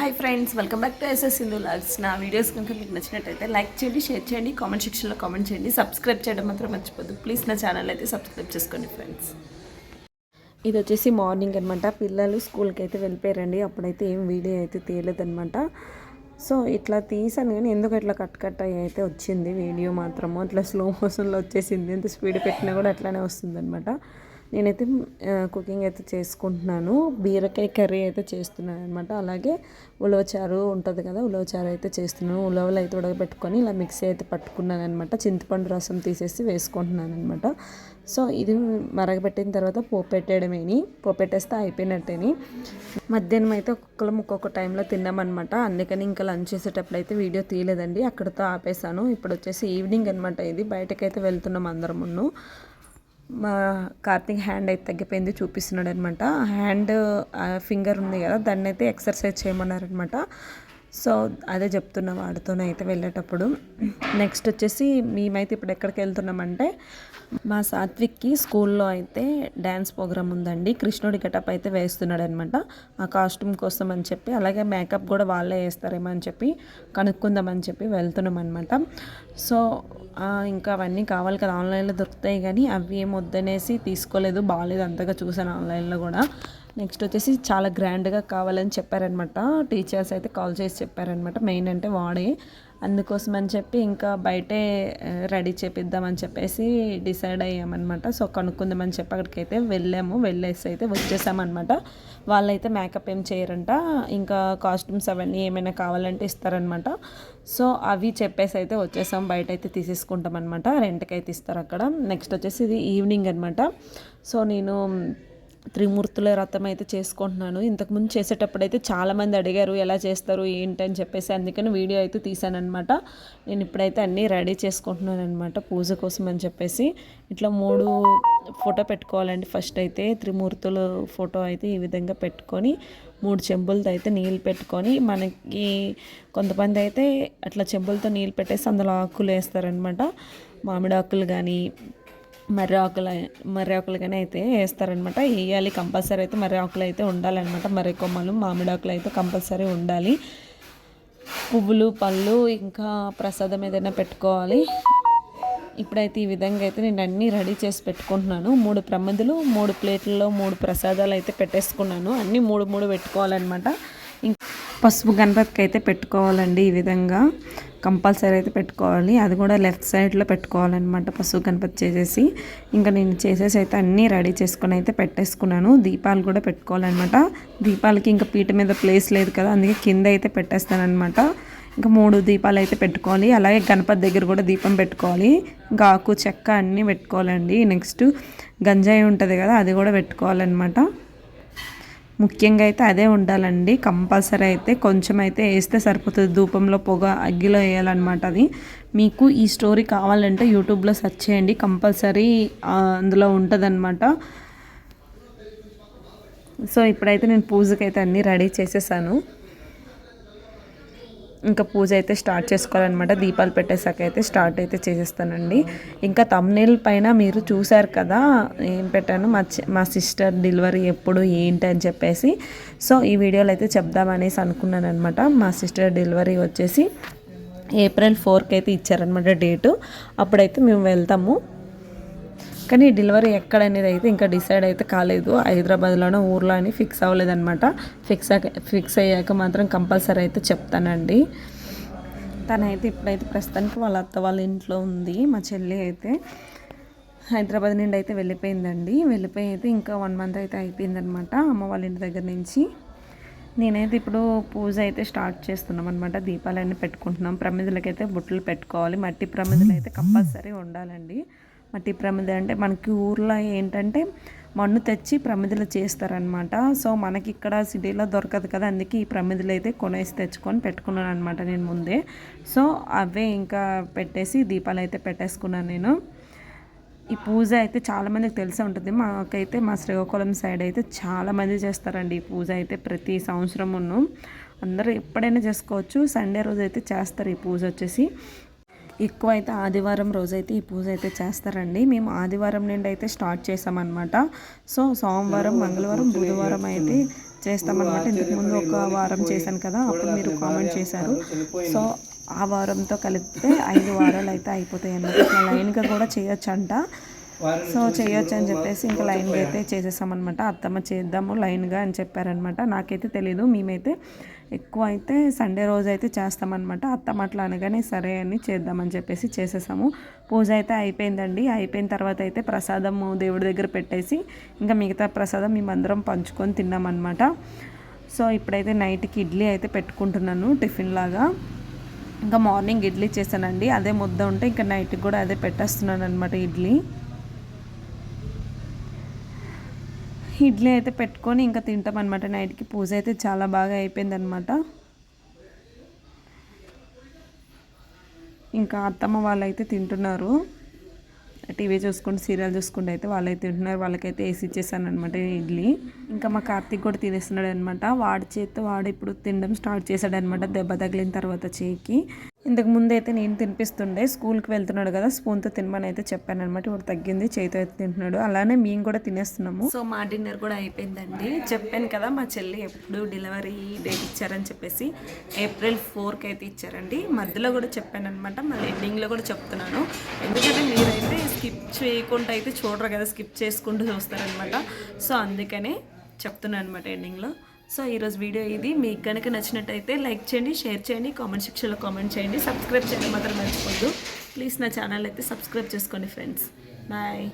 Hi friends welcome back to S S Sindhu vlogs నా videos కనుక మీకు నచ్చినట్టయితే లైక్ చేయండి షేర్ చేయండి కామెంట్ సెక్షన్లో కామెంట్ చేయండి. సబ్స్క్రైబ్ చేయడం మాత్రం మర్చిపోద్దు. ప్లీజ్ నా ఛానల్ అయితే సబ్స్క్రైబ్ చేసుకోండి ఫ్రెండ్స్. ఇది వచ్చేసి మార్నింగ్ అనమాట పిల్లలు స్కూల్కి అయితే వెళ్ళిపోయారండి. అప్పుడైతే ఏం వీడియో అయితే తీయలేదనమాట సో ఇట్లా తీసాను కానీ ఎందుకు ఇట్లా కట్ కట్ అయ్యి అయితే వచ్చింది వీడియో మాత్రము. ఇట్లా స్లో మోషన్లో వచ్చేసింది. ఎంత స్పీడ్ పెట్టినా కూడా అట్లానే వస్తుంది అనమాట నేనైతే కుకింగ్ అయితే చేసుకుంటున్నాను. బీరకాయ కర్రీ అయితే చేస్తున్నాను అనమాట అలాగే ఉలవచారు ఉంటుంది కదా ఉలవచారు అయితే చేస్తున్నాను. ఉలవలు అయితే ఉడకబెట్టుకొని ఇలా మిక్సీ అయితే పట్టుకున్నాను అనమాట చింతపండు రసం తీసేసి వేసుకుంటున్నాను అనమాట సో ఇది మరగబెట్టిన తర్వాత పోపు పెట్టేయడమేని. పోపు పెట్టేస్తే అయిపోయినట్టేని. మధ్యాహ్నం అయితే ఒక్కొక్కరు ఒక్కొక్క టైంలో తిన్నామన్నమాట. అందుకని ఇంకా లంచ్ చేసేటప్పుడు అయితే వీడియో తీయలేదండి. అక్కడితో ఆపేసాను ఇప్పుడు వచ్చేసి ఈవినింగ్ అనమాట ఇది. బయటకైతే వెళ్తున్నాం అందరమును. మా కార్తీక్ హ్యాండ్ అయితే తగ్గిపోయింది చూపిస్తున్నాడు అనమాట హ్యాండ్ ఫింగర్ ఉంది కదా దాన్ని అయితే ఎక్సర్సైజ్ చేయమన్నారనమాట సో అదే చెప్తున్నా అయితే వెళ్ళేటప్పుడు. నెక్స్ట్ వచ్చేసి మేమైతే ఇప్పుడు ఎక్కడికి వెళ్తున్నామంటే మా సాత్విక్కి స్కూల్లో అయితే డ్యాన్స్ ప్రోగ్రామ్ ఉందండి. కృష్ణుడి గెటప్ అయితే వేస్తున్నాడు అనమాట ఆ కాస్ట్యూమ్ కోసం అని చెప్పి అలాగే మేకప్ కూడా వాళ్ళే వేస్తారేమో అని చెప్పి కనుక్కుందామని చెప్పి వెళ్తున్నాం అనమాట సో ఇంకా అవన్నీ కావాలి కదా ఆన్లైన్లో దొరుకుతాయి కానీ అవి ఏం వద్దనేసి తీసుకోలేదు. బాగాలేదు అంతగా చూసాను ఆన్లైన్లో కూడా. నెక్స్ట్ వచ్చేసి చాలా గ్రాండ్గా కావాలని చెప్పారనమాట. టీచర్స్ అయితే కాల్ చేసి చెప్పారనమాట. మెయిన్ అంటే వాడే. అందుకోసం అని చెప్పి ఇంకా బయటే రెడీ చేపిద్దామని చెప్పేసి డిసైడ్ అయ్యామన్నమాట సో కనుక్కుందామని చెప్పి అక్కడికైతే వెళ్ళాము. వెళ్ళేసి అయితే వచ్చేసామన్నమాట వాళ్ళైతే మేకప్ ఏం చేయరంట. ఇంకా కాస్ట్యూమ్స్ అవన్నీ ఏమైనా కావాలంటే ఇస్తారనమాట. సో అవి చెప్పేసి అయితే వచ్చేసాం. బయట అయితే తీసేసుకుంటాం అనమాట రెంట్కి అయితే ఇస్తారు అక్కడ. నెక్స్ట్ వచ్చేసి ఇది ఈవినింగ్ అనమాట. సో నేను త్రిమూర్తుల రథం అయితే చేసుకుంటున్నాను. ఇంతకుముందు చేసేటప్పుడు అయితే చాలామంది అడిగారు ఎలా చేస్తారు? ఏంటి? అని చెప్పేసి అందుకని వీడియో అయితే తీసానమాట నేను ఇప్పుడైతే అన్నీ రెడీ చేసుకుంటున్నాను అనమాట పూజ కోసం అని చెప్పేసి. ఇట్లా మూడు ఫోటో పెట్టుకోవాలండి. ఫస్ట్ అయితే త్రిమూర్తుల ఫోటో అయితే ఈ విధంగా పెట్టుకొని మూడు చెంబులతో అయితే నీళ్ళు పెట్టుకొని మనకి కొంతమంది అయితే అట్లా చెంబులతో నీళ్ళు పెట్టేసి అందులో ఆకులు వేస్తారనమాట మామిడి ఆకులు కానీ మర్రి ఆకులు మర్రి ఆకులు కానీ అయితే వేస్తారనమాట. వేయాలి కంపల్సరీ అయితే మర్రి ఆకులు అయితే ఉండాలన్నమాట మర్రి కొమ్మలు మామిడి ఆకులు అయితే కంపల్సరీ ఉండాలి. పువ్వులు పళ్ళు ఇంకా ప్రసాదం ఏదైనా పెట్టుకోవాలి. ఇప్పుడైతే ఈ విధంగా అయితే నేను అన్నీ రెడీ చేసి పెట్టుకుంటున్నాను. మూడు ప్రమదులు మూడు ప్లేట్లలో మూడు ప్రసాదాలు అయితే పెట్టేసుకున్నాను. అన్నీ మూడు మూడు పెట్టుకోవాలన్నమాట ఇంకా పసుపు గణపతికి అయితే పెట్టుకోవాలండి ఈ విధంగా. కంపల్సరీ అయితే పెట్టుకోవాలి. అది కూడా లెఫ్ట్ సైడ్లో పెట్టుకోవాలన్నమాట పసుపు గణపతి చేసేసి. ఇంకా నేను చేసేసి అయితే అన్నీ రెడీ చేసుకుని అయితే పెట్టేసుకున్నాను. దీపాలు కూడా పెట్టుకోవాలన్నమాట. దీపాలకి ఇంకా పీట మీద ప్లేస్ లేదు కదా అందుకే కింద అయితే పెట్టేస్తానమాట ఇంకా మూడు దీపాలు అయితే పెట్టుకోవాలి. అలాగే గణపతి దగ్గర కూడా దీపం పెట్టుకోవాలి. ఇంకా ఆకు చెక్క అన్నీ పెట్టుకోవాలండి. నెక్స్ట్ గంజాయి ఉంటుంది కదా అది కూడా పెట్టుకోవాలన్నమాట. ముఖ్యంగా అయితే అదే ఉండాలండి. కంపల్సరీ అయితే కొంచెం అయితే వేస్తే సరిపోతుంది. ధూపంలో పొగ అగ్గిలో వేయాలన్నమాట అది. మీకు ఈ స్టోరీ కావాలంటే యూట్యూబ్లో సెర్చ్ చేయండి. కంపల్సరీ అందులో ఉంటుందన్నమాట. సో ఇప్పుడైతే నేను పూజకైతే అన్నీ రెడీ చేసేసాను. ఇంకా పూజ అయితే స్టార్ట్ చేసుకోవాలన్నమాట. దీపాలు పెట్టేసాక అయితే స్టార్ట్ అయితే చేసేస్తానండి. ఇంకా తమ్నేల్ పైన మీరు చూశారు కదా ఏం పెట్టాను? మా మా సిస్టర్ డెలివరీ ఎప్పుడు ఏంటి అని చెప్పేసి. సో ఈ వీడియోలో అయితే చెప్దామనేసి అనుకున్నాను అనమాట మా సిస్టర్ డెలివరీ వచ్చేసి ఏప్రిల్ ఫోర్కి అయితే ఇచ్చారనమాట డేటు. అప్పుడైతే మేము వెళ్తాము. కానీ డెలివరీ ఎక్కడ అనేది అయితే ఇంకా డిసైడ్ అయితే కాలేదు. హైదరాబాద్లోనో ఊర్లో అని ఫిక్స్ అవ్వలేదన్నమాట. ఫిక్స్ ఫిక్స్ అయ్యాక మాత్రం కంపల్సరీ అయితే చెప్తానండి. తనైతే ఇప్పుడైతే ప్రస్తుతానికి వాళ్ళ అత్త వాళ్ళ ఇంట్లో ఉంది. మా చెల్లి అయితే హైదరాబాద్ నుండి అయితే వెళ్ళిపోయిందండి. వెళ్ళిపోయి అయితే ఇంకా వన్ మంత్ అయితే అయిపోయిందనమాట అమ్మ వాళ్ళ ఇంటి దగ్గర నుంచి. నేనైతే ఇప్పుడు పూజ అయితే స్టార్ట్ చేస్తున్నాం అనమాట దీపాలన్నీ పెట్టుకుంటున్నాం. ప్రమిదలకైతే బుట్టలు పెట్టుకోవాలి. మట్టి ప్రమిదలు అయితే కంపల్సరీ ఉండాలండి. మట్టి ప్రమిద అంటే మనకి ఊర్లో ఏంటంటే మన్ను తెచ్చి ప్రమిదలు చేస్తారనమాట సో మనకి ఇక్కడ సిటీలో దొరకదు కదా అందుకే ఈ ప్రమిదలు అయితే కొనేసి తెచ్చుకొని పెట్టుకున్నాను అనమాట నేను ముందే. సో అవే ఇంకా పెట్టేసి దీపాలు అయితే పెట్టేసుకున్నాను నేను. ఈ పూజ అయితే చాలామందికి తెలిసే ఉంటుంది. మాకైతే మా శ్రీకాకుళం సైడ్ అయితే చాలామంది చేస్తారండి ఈ పూజ అయితే ప్రతి సంవత్సరమును. అందరూ ఎప్పుడైనా చేసుకోవచ్చు. సండే రోజు అయితే చేస్తారు ఈ పూజ వచ్చేసి. ఎక్కువ అయితే ఆదివారం రోజైతే ఈ పూజ అయితే చేస్తారండి. మేము ఆదివారం నుండి అయితే స్టార్ట్ చేసామన్నమాట. సో సోమవారం మంగళవారం బుధవారం అయితే చేస్తామన్నమాట. ఇంతకుముందు ఒక వారం చేశాను కదా అప్పుడు మీరు కామెంట్ చేశారు. సో ఆ వారంతో కలిపితే ఐదు వారాలు అయితే అయిపోతాయి అన్నమాట. లైన్గా కూడా చేయొచ్చంట. సో చేయొచ్చు అని చెప్పేసి ఇంకా లైన్గా అయితే చేసేసామన్నమాట. అత్తమ్మ చేద్దాము లైన్గా అని చెప్పారనమాట నాకైతే తెలీదు మేమైతే ఎక్కువ అయితే సండే రోజు అయితే చేస్తామన్నమాట. అత్తమ్మ అట్లా అనగానే సరే అని చేద్దామని చెప్పేసి చేసేసాము. పూజ అయితే అయిపోయిందండి. అయిపోయిన తర్వాత అయితే ప్రసాదము దేవుడి దగ్గర పెట్టేసి ఇంకా మిగతా ప్రసాదం మేమందరం పంచుకొని తిన్నామన్నమాట. సో ఇప్పుడైతే నైట్కి ఇడ్లీ అయితే పెట్టుకుంటున్నాను టిఫిన్ లాగా. ఇంకా మార్నింగ్ ఇడ్లీ చేశానండి. అదే ముద్ద ఉంటే ఇంకా నైట్కి కూడా అదే పెట్టేస్తున్నాను అనమాట ఇడ్లీ. ఇడ్లీ అయితే పెట్టుకొని ఇంకా తింటాం అనమాట నైట్కి పూజ అయితే చాలా బాగా అయిపోయింది అనమాట ఇంకా అత్తమ్మ వాళ్ళైతే తింటున్నారు. టీవీ చూసుకుంటూ సీరియల్ చూసుకుంటూ అయితే వాళ్ళైతే తింటున్నారు. వాళ్ళకైతే వేసి ఇచ్చేసాను అనమాట ఇడ్లీ. ఇంకా మా కార్తీక్ కూడా తినేస్తున్నాడు అనమాట వాడి చేత్తో వాడు ఇప్పుడు తినడం స్టార్ట్ చేశాడనమాట దెబ్బ తగిలిన తర్వాత చేయికి. ఇంతకు ముందు అయితే నేను తినిపిస్తుండే స్కూల్కి వెళ్తున్నాడు కదా స్పూన్తో తినమని అయితే చెప్పాను అనమాట ఇప్పుడు తగ్గింది చేతితో అయితే తింటున్నాడు. అలానే మేము కూడా తినేస్తున్నాము. సో మా డిన్నర్ కూడా అయిపోయిందండి. చెప్పాను కదా మా చెల్లి ఎప్పుడు డెలివరీ డేట్ ఇచ్చారని చెప్పేసి ఏప్రిల్ ఫోర్కి అయితే ఇచ్చారండి. మధ్యలో కూడా చెప్పాను అనమాట మళ్ళీ ఎండింగ్లో కూడా చెప్తున్నాను. ఎందుకంటే మీరైతే స్కిప్ చేయకుండా అయితే చూడరు కదా స్కిప్ చేసుకుంటూ చూస్తారనమాట సో అందుకనే చెప్తున్నాను అనమాట ఎండింగ్లో. సో ఈరోజు వీడియో ఇది. మీకు కనుక నచ్చినట్టయితే లైక్ చేయండి షేర్ చేయండి కామెంట్ సెక్షన్లో కామెంట్ చేయండి. సబ్స్క్రైబ్ చేయడం మాత్రం మర్చిపోద్దు. ప్లీజ్ నా ఛానల్ అయితే సబ్స్క్రైబ్ చేసుకోండి ఫ్రెండ్స్. బాయ్.